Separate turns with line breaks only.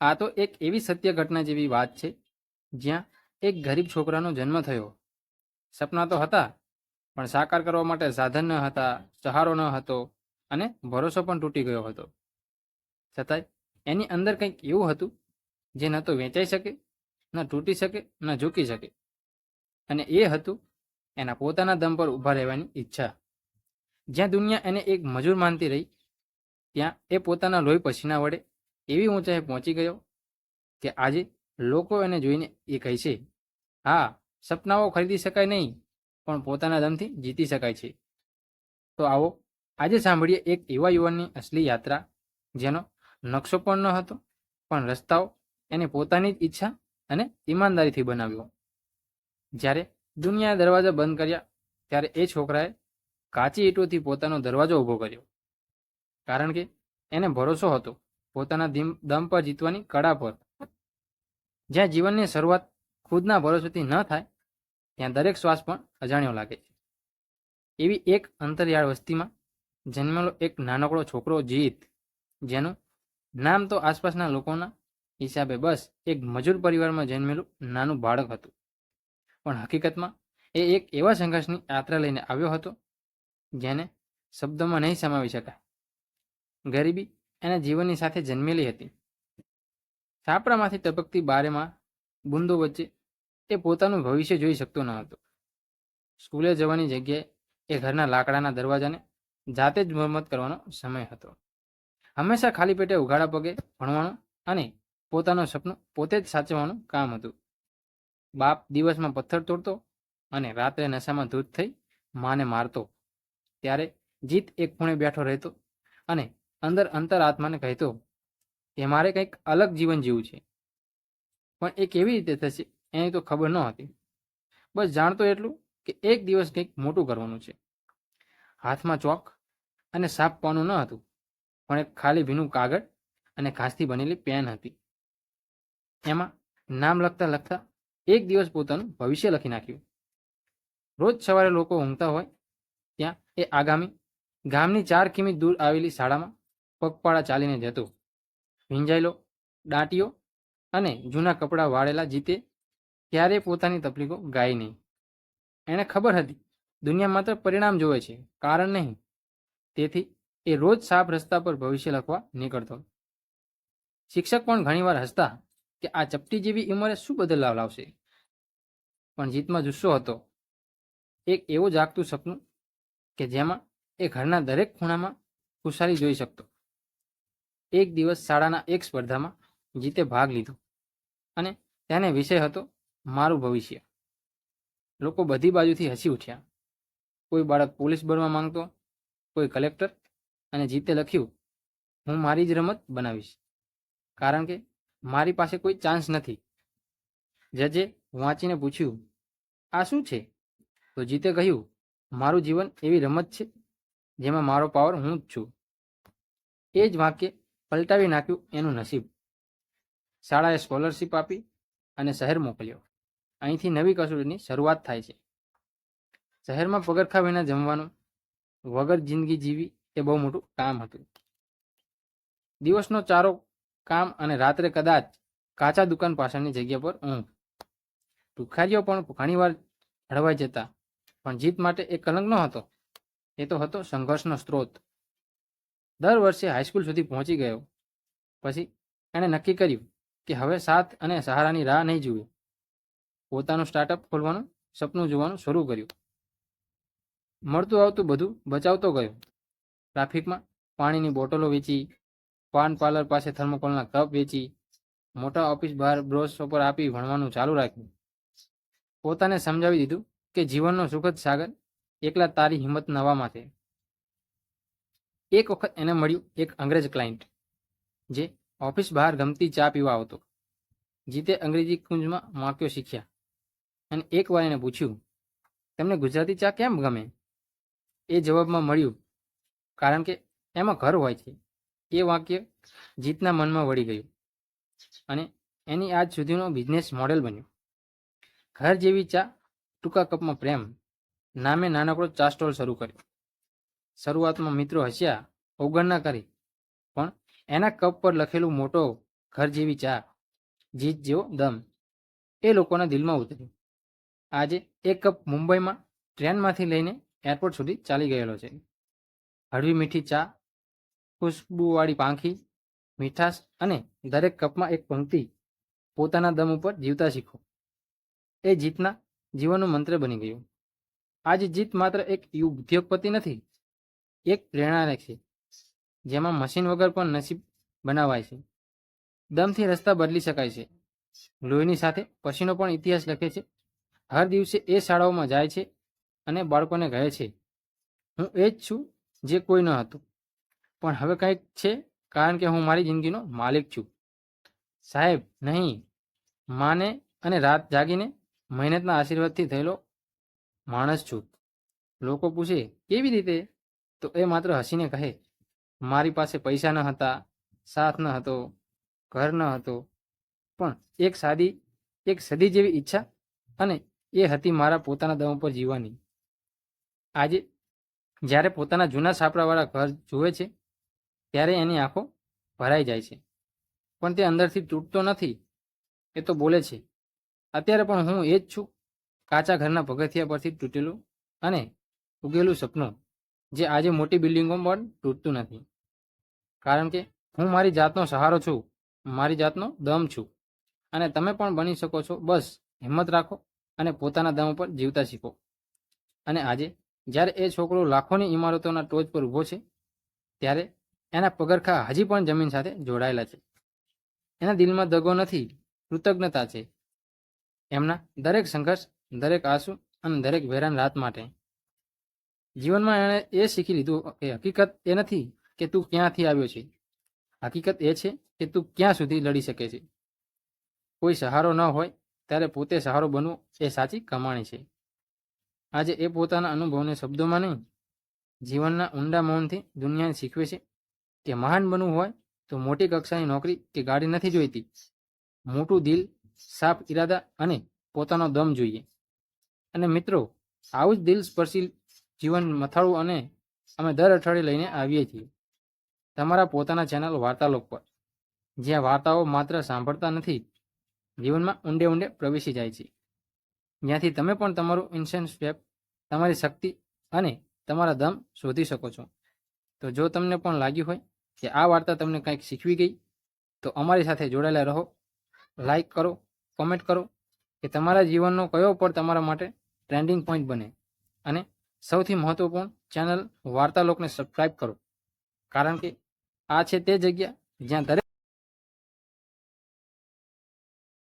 આ તો એક એવી સત્ય ઘટના જેવી વાત છે, જ્યાં એક ગરીબ છોકરાનો જન્મ થયો. સપના તો હતા, પણ સાકાર કરવા માટે સાધન ન હતા, સહારો ન હતો અને ભરોસો પણ તૂટી ગયો હતો. છતાંય એની અંદર કંઈક એવું હતું, જે ન તો વેચાઈ શકે, ન તૂટી શકે, ન ઝૂકી શકે. અને એ હતું એના પોતાના દમ પર ઊભા રહેવાની ઈચ્છા. જ્યાં દુનિયા એને એક મજૂર માનતી રહી, ત્યાં એ પોતાના લોહી પસીના વડે એવી ઊંચાઈએ પહોંચી ગયો કે આજે લોકો એને જોઈને એ કહે છે, હા, સપનાઓ ખરીદી શકાય નહીં, પણ પોતાના દમથી જીતી શકાય છે. તો આવો, આજે સાંભળીએ એક એવા યુવાનની અસલી યાત્રા, જેનો નકશો પણ ન હતો, પણ રસ્તાઓ એને પોતાની જ ઈચ્છા અને ઈમાનદારીથી બનાવ્યો. જ્યારે દુનિયાએ દરવાજા બંધ કર્યા, ત્યારે એ છોકરાએ કાચી ઈંટોથી પોતાનો દરવાજો ઊભો કર્યો. કારણ કે એને ભરોસો હતો. પોતાના દિમ- પર જીતવાની કળા પર. જ્યાં જીવનની શરૂઆત ખુદના ભરોસેથી ન થાય, ત્યાં દરેક શ્વાસ પણ અજાણ્યો લાગે છે. એવી એક અંતરિયાળ વસ્તીમાં જન્મેલો એક નાનકડો છોકરો જીત, જેનું નામ તો આસપાસના લોકોના હિસાબે બસ એક મજૂર પરિવારમાં જન્મેલું નાનું બાળક હતું. પણ હકીકતમાં એ એક એવા સંઘર્ષની યાત્રા લઈને આવ્યો હતો, જેને શબ્દોમાં નહીં સમાવી શકાય. ગરીબી એના જીવનની સાથે જન્મેલી હતી. છાપરામાંથી ટપકતી બારેમાં બુંદો વચ્ચે એ પોતાનું ભવિષ્ય જોઈ શકતો ન હતો. સ્કૂલે જવાની જગ્યાએ એ ઘરના લાકડાના દરવાજાને જાતે જ મરમત કરવાનો સમય હતો. હંમેશા ખાલી પેટે ઉઘાડા પગે ભણવાનું અને પોતાનું સપનું પોતે જ સાચવવાનું કામ હતું. બાપ દિવસમાં પથ્થર તોડતો અને રાત્રે નશામાં ધૂત થઈ માને મારતો. ત્યારે જીત એક ખૂણે બેઠો રહેતો અને અંદર અંતર આત્માને કહેતો કે મારે કંઈક અલગ જીવન જીવવું છે. પણ એ કેવી રીતે થશે, એની તો ખબર ન હતી. બસ જાણતો એટલું કે એક દિવસ કંઈક મોટું કરવાનું છે. હાથમાં ચોક અને સાપવાનું ન હતું, પણ એક ખાલી ભીનું કાગળ અને ઘાસથી બનેલી પેન હતી. એમાં નામ લખતા લખતા એક દિવસ પોતાનું ભવિષ્ય લખી નાખ્યું. રોજ સવારે લોકો ઊંઘતા હોય, ત્યાં એ આગામી ગામની ચાર કિમી દૂર આવેલી શાળામાં પગપાળા ચાલીને જતો. ભીંજાયેલો દાંટીઓ અને જૂના કપડાં વાળેલા જીતે ક્યારેય પોતાની તકલીફો ગાઈ નહીં. એણે ખબર હતી, દુનિયા માત્ર પરિણામ જોવે છે, કારણ નહીં. તેથી એ રોજ સાફ રસ્તા પર ભવિષ્ય લખવા નીકળતો. શિક્ષક પણ ઘણીવાર હસતા કે આ ચપટી જેવી ઉંમરે શું બદલાવ લાવશે? પણ જીતમાં જુસ્સો હતો. એક એવું જાગતું સપનું કે જેમાં એ ઘરના દરેક ખૂણામાં ખુશાલી જોઈ શકતો. એક દિવસ શાળાના એક સ્પર્ધામાં જીતે ભાગ લીધો અને તેને વિષય હતો મારું ભવિષ્ય. લોકો બધી બાજુથી હસી ઉઠ્યા. કોઈ બાળક પોલીસ બનવા માંગતો, કોઈ કલેક્ટર અને જીતે લખ્યું, હું મારી જ રમત બનાવીશ. કારણ કે મારી પાસે કોઈ ચાન્સ નથી. જજે વાંચીને પૂછ્યું, આ શું છે? તો જીતે કહ્યું, મારું જીવન એવી રમત છે જેમાં મારો પાવર હું જ છું. એ જ વાક્ય પલટાવી નાખ્યું એનું નસીબ. શાળાએ સ્કોલરશીપ આપી અને શહેર મોકલ્યો. અહીંથી નવી કસોટીની શરૂઆત થાય છે. શહેરમાં પગરખા વિના જમવાનું, વગર જિંદગી જીવી એ બહુ મોટું કામ હતું. દિવસનો ચારો કામ અને રાત્રે કદાચ કાચા દુકાન પાછળની જગ્યા પર ઊંઘ. ભિખારીઓ પણ ઘણીવાર હળવાઈ જતા, પણ જીત માટે એ કલંક ન હતો એ તો હતો સંઘર્ષનો સ્ત્રોત. દર વર્ષે હાઈસ્કૂલ સુધી પહોંચી ગયો. પછી એણે નક્કી કર્યું કે હવે સાથ અને સહારાની રાહ નહીં જુએ. પોતાનું સ્ટાર્ટઅપ ખોલવાનું, સપનું જોવાનું શરૂ કર્યું. મળતું આવતું બધું બચાવતો ગયો. ટ્રાફિકમાં પાણીની બોટલો વેચી, પાન પાર્લર પાસે થર્મોકોલના કપ વેચી, મોટા ઓફિસ બહાર બ્રોસ ઉપર આપી ભણવાનું ચાલુ રાખ્યું. પોતાને સમજાવી દીધું કે જીવનનો સુખદ સાગર એકલા તારી હિંમત નવા છે એક વખત એને મળ્યું એક અંગ્રેજ ક્લાયન્ટ જે ઓફિસ બહાર ગમતી ચા પીવા આવતો. જીતે અંગ્રેજી કુંજમાં વાક્યો શીખ્યા અને એકવાર એને પૂછ્યું, તમને ગુજરાતી ચા કેમ ગમે? એ જવાબમાં મળ્યું, કારણ કે એમાં ઘર હોય છે. એ વાક્ય જીતના મનમાં વળી ગયું અને એની આજ સુધીનો બિઝનેસ મોડેલ બન્યો. ઘર જેવી ચા ટૂંકા કપમાં પ્રેમ, નામે નાનકડો ચા સ્ટોલ શરૂ કર્યો. શરૂઆતમાં મિત્રો હસ્યા, અવગણના કરી. પણ એના કપ પર લખેલું મોટો ઘર જેવી ચા જીત જેવો દમ, એ લોકોના દિલમાં ઉતર્યું આજે એક કપ મુંબઈમાં ટ્રેનમાંથી લઈને એરપોર્ટ સુધી ચાલી ગયેલો છે. હળવી મીઠી ચા, ખુશ્બુવાળી પાંખી, મીઠાશ અને દરેક કપમાં એક પંક્તિ, પોતાના દમ ઉપર જીવતા શીખો. એ જીતના જીવનનું મંત્ર બની ગયું. આજે જીત માત્ર એક ઉદ્યોગપતિ નથી એક પ્રેરણાદાયક છે, જેમાં મશીન વગર પણ નસીબ બનાવાય છે. દમથી રસ્તા બદલી શકાય છે. લોહીની સાથે પછીનો પણ ઇતિહાસ લખે છે. હર દિવસે એ શાળાઓમાં જાય છે અને બાળકોને કહે છે, હું એ જ છું જે કોઈ ન હતું. પણ હવે કંઈક છે કારણ કે હું મારી જિંદગીનો માલિક છું. સાહેબ, નહીં. માને અને રાત જાગીને મહેનતના આશીર્વાદથી થયેલો માણસ છું. લોકો પૂછે, કેવી રીતે તો એ માત્ર હસીને કહે, મારી પાસે પૈસા ન હતા, સાથ ન હતો, ઘર ન હતો, પણ એક સાદી, એક સદી જેવી ઈચ્છા અને એ હતી મારા પોતાના દમ પર જીવવાની. આજે જ્યારે પોતાના જૂના છાપરાવાળા ઘર જુએ છે, ત્યારે એની આંખો ભરાઈ જાય છે. પણ તે અંદરથી તૂટતો નથી, એ તો બોલે છે. અત્યારે પણ હું એ જ છું, કાચા ઘરના પગથિયા પરથી તૂટેલું અને ઉગેલું સપનું. જે આજે મોટી બિલ્ડિંગો પણ તૂટતું નથી. કારણ કે હું મારી જાતનો સહારો છું, મારી જાતનો દમ છું. અને તમે પણ બની શકો છો. બસ, હિંમત રાખો અને પોતાના દમ ઉપર જીવતા શીખો. અને આજે જ્યારે એ છોકરો લાખોની ઇમારતોના ટોચ પર ઊભો છે, ત્યારે એના પગરખા હજી પણ જમીન સાથે જોડાયેલા છે. એના દિલમાં દગો નથી, કૃતજ્ઞતા છે. એમના દરેક સંઘર્ષ, દરેક આંસુ અને દરેક વેરાન રાત માટે. જીવનમાં એણે એ શીખી લીધું કે હકીકત એ નથી કે તું ક્યાંથી આવ્યો છે. હકીકત એ છે કે તું ક્યાં સુધી લડી શકે છે. કોઈ સહારો ન હોય ત્યારે પોતે સહારો બનવો એ સાચી કમાણી છે. આજે એ પોતાના અનુભવને શબ્દોમાં નહીં, જીવનના ઊંડા મૌનથી દુનિયાને શીખવે છે કે મહાન બનવું હોય તો મોટી કક્ષાની નોકરી કે ગાડી નથી જોઈતી. મોટું દિલ સાફ ઈરાદા અને પોતાનો દમ જોઈએ. અને મિત્રો, આવું જ દિલ સ્પર્શી જીવન મથાળું અને અમે દર અઠવાડિયે લઈને આવીએ છીએ. તમારા પોતાના ચેનલ વાર્તાલોક પર, જ્યાં વાર્તાઓ માત્ર સાંભળતા નથી, જીવનમાં ઊંડે ઊંડે પ્રવેશી જાય છે. જ્યાંથી તમે પણ તમારું ઇન્સેન્સ સ્ટેપ તમારી શક્તિ અને તમારા દમ શોધી શકો છો. તો જો તમને પણ લાગ્યું હોય કે આ વાર્તા તમને કંઈક શીખવી ગઈ, તો અમારી સાથે જોડાયેલા રહો. લાઈક કરો કોમેન્ટ કરો કે તમારા જીવનનો કયો પળ તમારા માટે ટ્રેન્ડિંગ પોઈન્ટ બને અને સૌથી મહત્વપૂર્ણ ચેનલ વાર્તાલોકને સબસ્ક્રાઇબ કરો. કારણ કે આ છે તે જગ્યા જ્યાં દરેક